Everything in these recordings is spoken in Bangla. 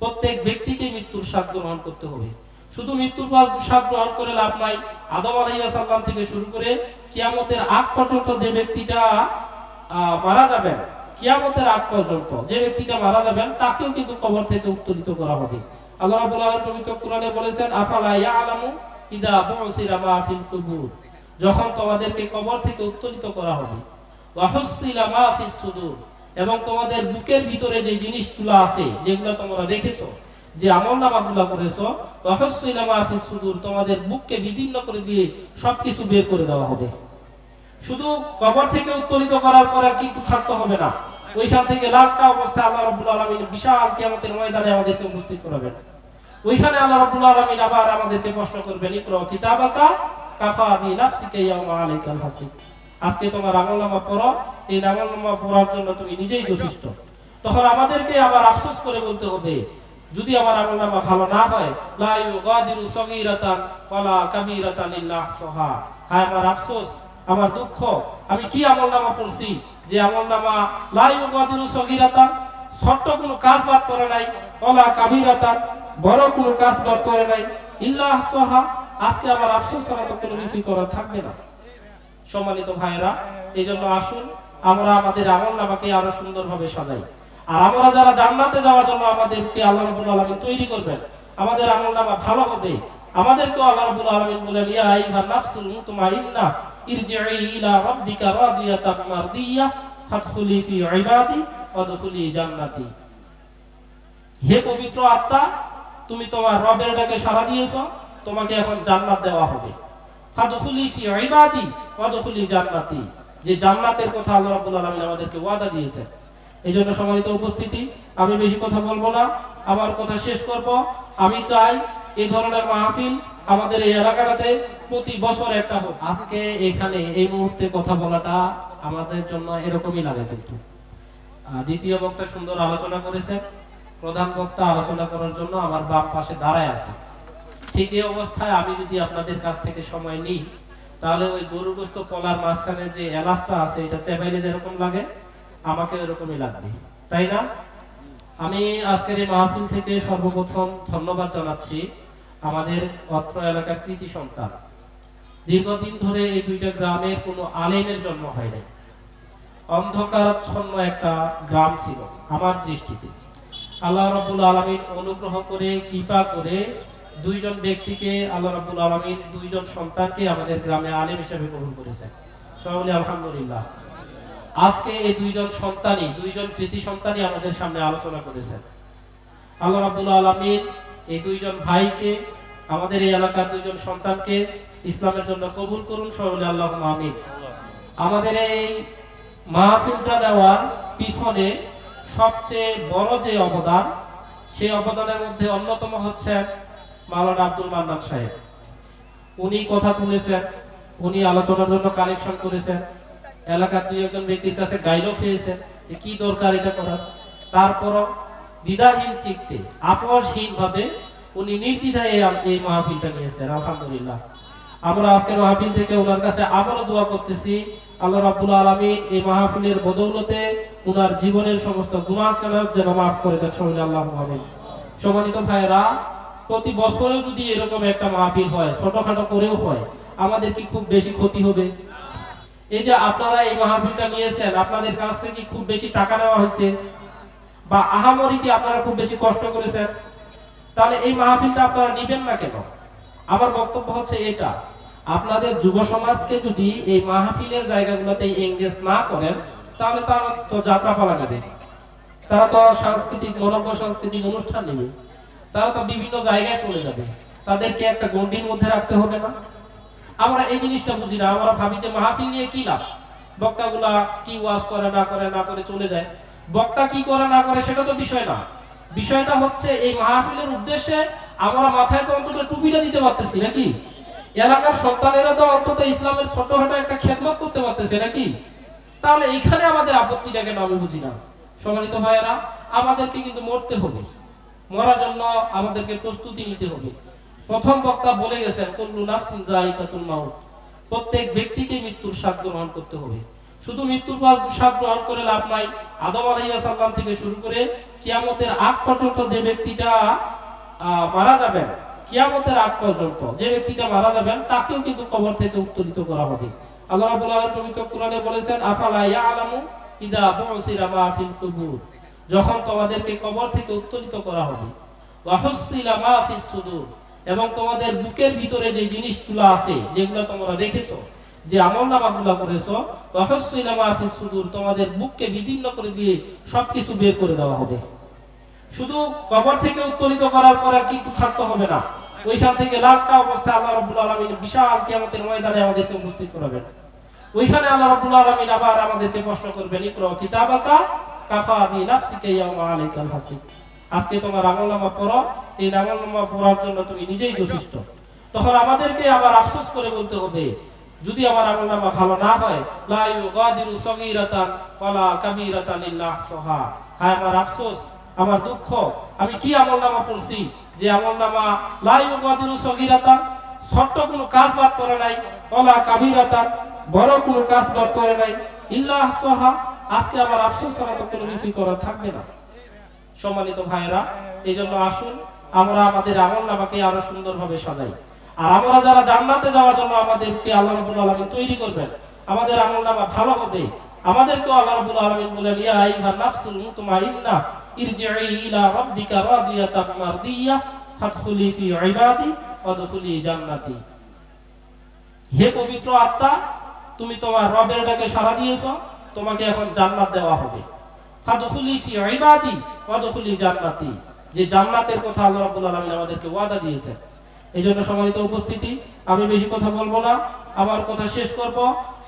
প্রত্যেক ব্যক্তিকে মৃত্যুর স্বাদ গ্রহণ করতে হবে। শুধু মৃত্যুর পর স্বাদ গ্রহণ করে লাভ নাই। আদম আলাইহিস সালাম থেকে শুরু করে কিয়ামতের আগ পর্যন্ত যে ব্যক্তিটা মারা যাবেন, কিয়ামতের আগ পর্যন্ত যে ব্যক্তিটা মারা যাবেন, তাকেও কিন্তু কবর থেকে উত্তোলিত করা হবে। যখন তোমাদেরকে কবর থেকে উত্তোলিত করা হবে। এবং তোমাদের বুকের ভিতরে যে জিনিসগুলো আছে, যেগুলো তোমরা রেখেছো, যে আমল নামাগুলো করেছ ফিস তোমাদের বুককে বিদীর্ণ করে দিয়ে সবকিছু বের করে দেওয়া হবে। শুধু কবর থেকে উত্তোলিত করার পর কিন্তু থাকতে হবে না। ওইখান থেকে লাখটা অবস্থায় আল্লাহ রাব্বুল আলামিন বিশাল কিয়ামতের ময়দানে আমাদেরকে উপস্থিত করাবেন। ওইখানে আল্লাহ রাব্বুল আলামিন আবার আমাদেরকে প্রশ্ন করবেন, ইকরা কিতাবাকা কাফা বি নাফসিকা আলাইকাল হাসিব। আজকে তোমার আমলনামা পড়ো, এই আমলনামা পড়ার জন্য তুমি নিজেই যথেষ্ট। তখন আমাদেরকে আবার আফসোস করে বলতে হবে, যদি আমার আমলনামা ভালো না হয় আমার আফসোস, আমার দুঃখ, আমি কি আমলনামা পড়ছি যে আমলনামা লা ইউগাদিরু সগীরাতান, ছোট্ট কোনো কাজ বাদ করে নাই, ওয়ালা কাবীরাতান বড় কোনো কাজ বাদ করে নাই, ইল্লা আহসাহা। আজকে আমার আফসোস তো কোনো কিছুই থাকবে না। সম্মানিত ভাইয়েরা এই জন্য আসুন, আমরা আমাদের আমল নামাকে আরও সুন্দরভাবে সাজাই। আর আমরা যারা জান্নাতে যাওয়ার জন্য আমাদেরকে আল্লাহ রাব্বুল আলামিন তৈরি করবেন, আমাদের আমল নামা ভালো হবে। আমাদেরকেও আল্লাহ হে পবিত্র আত্মা, তুমি তোমার রবের ডাকে সাড়া দিয়েছ, তোমাকে এখন জান্নাত দেওয়া হবে। ফাদখুলি ফি ইবাদি, ওয়াদখুলি জান্নাতি। যে জান্নাতের কথা আল্লাহ রাব্বুল আলামিন আমাদেরকে ওয়াদা দিয়েছেন। এই জন্য সম্মানিত উপস্থিতি, আমি বেশি কথা বলব না আমার কথা শেষ করব। আমি চাই এই ধরনের মাহফিল আমাদের এই এলাকাটাতে প্রতি বছর একটা হোক। আজকে এখানে এই মুহূর্তে কথা বলাটা আমাদের জন্য এরকমই লাগে কিন্তু। দ্বিতীয় বক্তা সুন্দর আলোচনা করেছেন। প্রধান বক্তা আলোচনা করার জন্য আমার বাম পাশে দাঁড়ায় আছে। ঠিক এই অবস্থায় আমি যদি আপনাদের কাছ থেকে সময় নিই, তাহলে ওই গরুগ্রস্ত কলার মাঝখানে যে এলাচটা আছে, এটা চেবাইলে যেরকম লাগে, আমাকে এরকমই লাগবে। তাই না? আমি আজকের এই মাহফিল থেকে সর্বপ্রথম ধন্যবাদ জানাচ্ছি আমাদের অত্র এলাকার কৃতি সন্তান। দীর্ঘদিন ধরে এই দুইটা গ্রামের কোনো আলেমের জন্ম হয় নাই। অন্ধকারাচ্ছন্ন একটা গ্রাম ছিল আমার দৃষ্টিতে। আল্লাহ রাব্বুল আলামিন অনুগ্রহ করে, কৃপা করে দুইজন ব্যক্তিকে আল্লাহ রাব্বুল আলামিন দুইজন সন্তানকে আমাদের গ্রামে আলেম হিসেবে গ্রহণ করেছেন। সকলে আলহামদুলিল্লাহ। আজকে এই দুইজন সন্তানই, দুইজন কৃতি সন্তানই আমাদের সামনে আলোচনা করেছেন। আল্লাহ রাব্বুল আলামিন এই দুইজন ভাইকে, আমাদের এই এলাকার দুইজন সন্তানকে ইসলামের জন্য কবুল করুন সকলে আল্লাহ আমিন। আমাদের এই মাহফিলটা দেওয়ার পিছনে সবচেয়ে বড় যে অবদান, সেই অবদানের মধ্যে অন্যতম হচ্ছেন মাওলানা আব্দুল মান্নান সাহেব। উনি কথা তুলেছেন, উনি আলোচনার জন্য কালেকশন করেছেন। এলাকার দুই একজন ব্যক্তির কাছে গাইলো খেয়েছেন যে কি দরকার এটা করার। তারপরও দ্বিধাহীন চিত্তে আপোষহীন ভাবে উনি নির্দ্বিধায় এই মাহফিলটা নিয়েছেন, আলহামদুলিল্লাহ। আমরা আজকের মাহফিল থেকে ওনার কাছে আবারও দোয়া করতেছি, আল্লাহ রাব্বুল আলামিন এই মাহফিলের বদৌলতে ওনার জীবনের সমস্ত গুনাহ যেন মাফ করে দেন সকলে আল্লাহ আমিন সম্মানিত ভাইরা প্রতি বছরে যদি এরকম একটা মাহফিল হয়, ছোটখাটো করেও হয়, আমাদের কি খুব বেশি ক্ষতি হবে? এই যে আপনারা এই মাহফিলটা নিয়েছেন, আপনাদের কাছ থেকে কি খুব বেশি টাকা নেওয়া হয়েছে, বা আহামরি কি আপনারা খুব বেশি কষ্ট করেছেন? তাহলে এই মাহফিলটা আপনারা নিবেন না কেন? আমার বক্তব্য হচ্ছে এটা, আপনাদের যুব সমাজকে যদি এই মাহফিলের জায়গাগুলোতে এঙ্গেজ না করেন, তাহলে তারা তো যাত্রা পালা নেবে তারা তো সাংস্কৃতিক মনজ্ঞ সাংস্কৃতিক অনুষ্ঠান নেবে। তারা তো বিভিন্ন জায়গায় চলে যাবে। তাদেরকে একটা গণ্ডির মধ্যে রাখতে হবে না। আমরা এই জিনিসটা বুঝি না। আমরা ভাবি যে মাহফিল নিয়ে কি লাভ? বক্তাগুলা কি ওয়াজ করে, না করে না করে চলে যায়। বক্তা কি করে, না করে সেটা তো বিষয় না। বিষয়টা হচ্ছে এই মাহফিলের উদ্দেশ্যে আমরা মাথায় তো অন্তত টুপিটা দিতে পারতেছি নাকি? এলাকার সন্তানেরা তো অন্তত ইসলামের ছোটখাটো একটা খেদমত করতে পারতেছে নাকি? তাহলে এখানে আমাদের আপত্তিটা কেন আমি বুঝি না। সম্মানিত ভাইয়েরা, আমাদেরকে কিন্তু মরতে হবে। মরার জন্য আমাদেরকে প্রস্তুতি নিতে হবে। প্রথম বক্তা বলে গেছেন, কুল্লু নাফসিন যায়িকাতুল মাউত। প্রত্যেক ব্যক্তিকে মৃত্যুর স্বাদ গ্রহণ করতে হবে। শুধু মৃত্যুর পর স্বাদ গ্রহণ করে লাভ নাই। আদম আলাইসাল্লাম থেকে শুরু করে কিয়ামতের আগ পর্যন্ত যে ব্যক্তিটা মারা যাবেন, কিয়ামতের আগ পর্যন্ত যে ব্যক্তিটা মারা যাবেন, তাকেও কিন্তু কবর থেকে উত্তোলিত করা হবে। আল্লাহ রাব্বুল আলামিন পবিত্র কোরআনে বলেছেন, আফালা ইয়ালামু ইদা বুসিরা মা ফিল কুবুর? যখন তোমাদেরকে কবর থেকে উত্তোলিত করা হবে এবং তোমাদের বুকের ভিতরে যে জিনিসগুলো আছে, যেগুলো তোমরা রেখেছো, যে আমল নামাগুলো করেছ সুদুর, তোমাদের বুককে বিদীর্ণ করে দিয়ে সবকিছু বের করে দেওয়া হবে। শুধু কবর থেকে উত্তোলিত করার পর কিন্তু থাকতে হবে না। ওইখান থেকে লাখটা অবস্থায় আল্লাহ রাব্বুল আলামিন বিশাল কিয়ামতের ময়দানে আমাদেরকে উপস্থিত করাবেন। ওইখানে আল্লাহ রাব্বুল আলামিন আবার আমাদেরকে প্রশ্ন করবেন, ইকরা কিতাবাকা কাফা বি ইয়াউমা আলাইকাল হাসিব আজকে তোমার পড়ো, এই পড়ার জন্য তুমি নিজেই যথেষ্ট। তখন আমাদেরকে আবার আফসোস করে বলতে হবে, যদি আমার আমলনামা ভালো না হয়, লা ইউগাদিরু সগীরাতান ওয়ালা কাবীরাতান ইল্লা হায়, আমার আফসোস, আমার দুঃখ, আমি কি আমলনামা পড়ছি? যে আমলনামা লা ইউগাদিরু সগীরাতান, ছোট্ট কোনো কাজ বাদ করে নাই, ওয়ালা কাবীরাতান, বড় কোনো কাজ বাদ করে নাই, ইল্লা আহসাহা। আজকে আমার আফসোস ছাড়া তো কোনো কিছু করার থাকবে না। সম্মানিত ভাইয়েরা এই জন্য আসুন, আমরা আমাদের আমল নামাকে আরও সুন্দরভাবে সাজাই। আর আমরা যারা জান্নাতে যাওয়ার জন্য আমাদেরকে আল্লাহ রাব্বুল আলামিন তৈরি করবেন, আমাদের আমল নামা ভালো হবে। আমাদেরকেও আল্লাহ রাব্বুল আলামিন বলেন, ইয়া আইয়ুহান নাফসুল মুতমাইন্না ইরজিই ইলা রাব্বিকা রাদিয়াতাম মারদিয়া, ফাদখুলি ফি ইবাদি, ওয়াদখুলি জান্নাতি। হে পবিত্র আত্মা, তুমি তোমার রবের ডাকে সাড়া দিয়েছ। তোমাকে এখন জান্নাত দেওয়া হবে। ফাদখুলি ফি ইবাদি, ওয়াদখুলি জান্নাতি। যে জান্নাতের কথা আল্লাহ রাব্বুল আলামিন আমাদেরকে ওয়াদা দিয়েছেন। এই জন্য সম্মানিত উপস্থিতি, আমি বেশি কথা বলব না আমার কথা শেষ করব।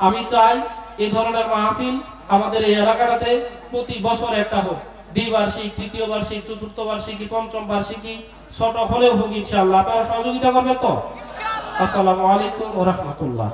আমি চাই এই ধরনের মাহফিল আমাদের এই এলাকাটাতে প্রতি বছর একটা হোক। দ্বিবার্ষিক তৃতীয় বার্ষিক চতুর্থ বার্ষিকী পঞ্চম বার্ষিকী, ছোট হলেও হোক ইনশাআল্লাহ। আপনারা সহযোগিতা করবেন তো? আসসালামু আলাইকুম ওয়া রাহমাতুল্লাহ।